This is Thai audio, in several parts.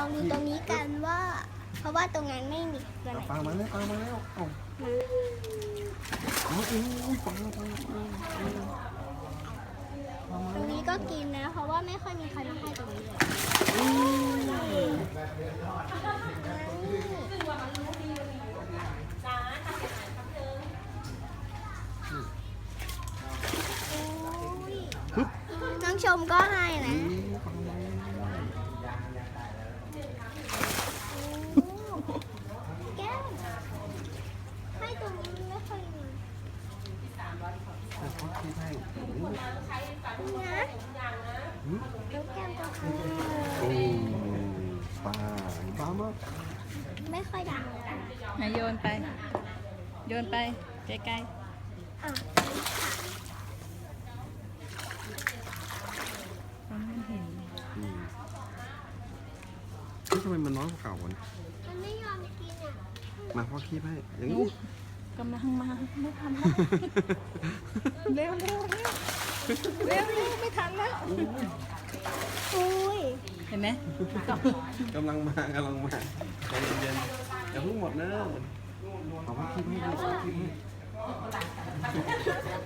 องดูตรงนี้กันว่า เพราะว่าตรงนั้นไม่มีตัวไหนปลามาแล้วปลามาแล้วเอ้าเอาอุ้ยปลาปลาปลาปลามาตรงนี้ก็กินนะ เพราะว่าไม่ค่อยมีใครมาให้ตรงนี้เลยน้องชมก็ให้นะ อุ้ยปลามาแล้ว แก้วให้ตรงนี้มันไม่ค่อยมีแต่เขาคิดให้อุ้ยนะอุ้ยแล้วแก้มก็ให้โอ้ปลาปลามาไม่ค่อยดังเลยอะโยนไป โยนไปไกลอะ ๆมันไม่เห็น อืม เฮ้ยทำไมมันน้อยกว่าเก่าวะเนี่ยมันไม่ยอมกินอะมาพ่อคีบให้อย่างนี้อุ๊ยกำลังมาไม่ทันแล้วเร็วเร็วเร็วเร็วเร็วไม่ทันแล้วอุ้ยเห็นไหมกำลังมากำลังมาใจเย็นๆอย่าเพิ่งหมดนะเอาพ่อคีบให้ดูพ่อคีบให้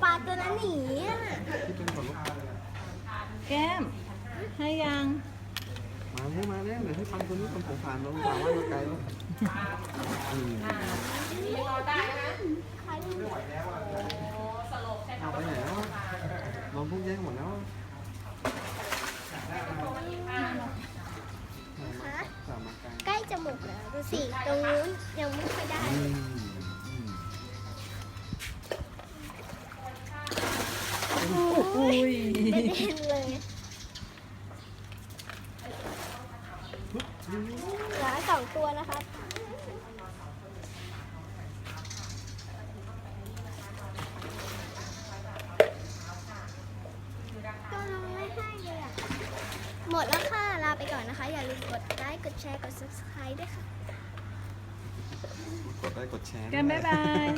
ปลาตัวนั้นหนีอะคีบเป็นก่อนลูกแก้มให้ยัง มาแล้วมาแล้วเดี๋ยวให้ปันตัวนี้ปันผมผ่านลงผ่านว่ามาไกลแล้วอืมใครรู้เอาไปไหนแล้วนอนพวกแย่งหมดแล้วฮะสามมาไกลใกล้จะหมดแล้วดูสิตรงนู้นยังไม่ค่อยได้อืมอืมอุ้ยไม่เด่นเลย เหลือสองตัวนะครับก็น้องไม่ให้เลยอะหมดแล้วค่ะ ลาไปก่อนนะคะ อย่าลืมกดไลค์กดแชร์ กด subscribe ด้วยค่ะ กดได้กดแชร์แก้มบ๊ายบาย